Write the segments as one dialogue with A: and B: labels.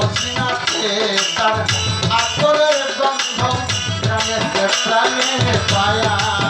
A: বসিনাতে তার আকরের গন্ধ গ্রামে প্রাণে পায়া।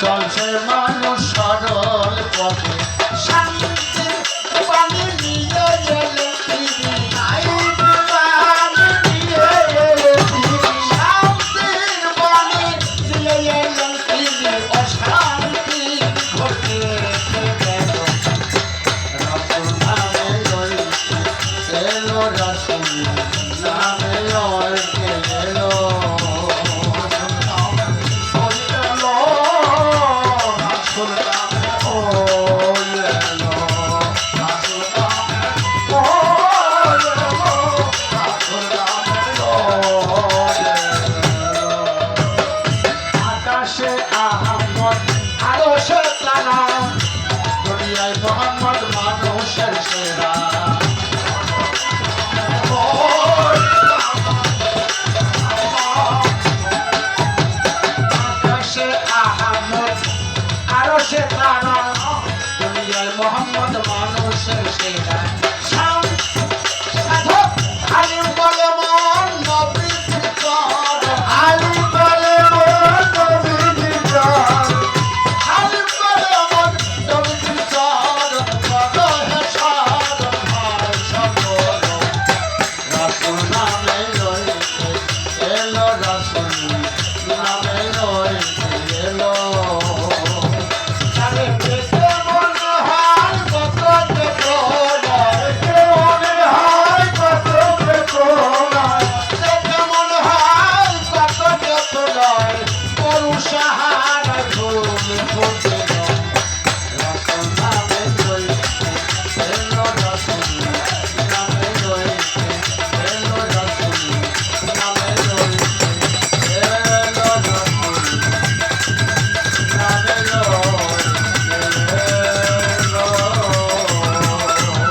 A: চলছে মানুষ সরল পথে। মোহাম্মদ আদর্শ তারা দুনিয়ায় মোহাম্মদ মানুষের সেরা। মোহাম্মদ মানুষের সেরা।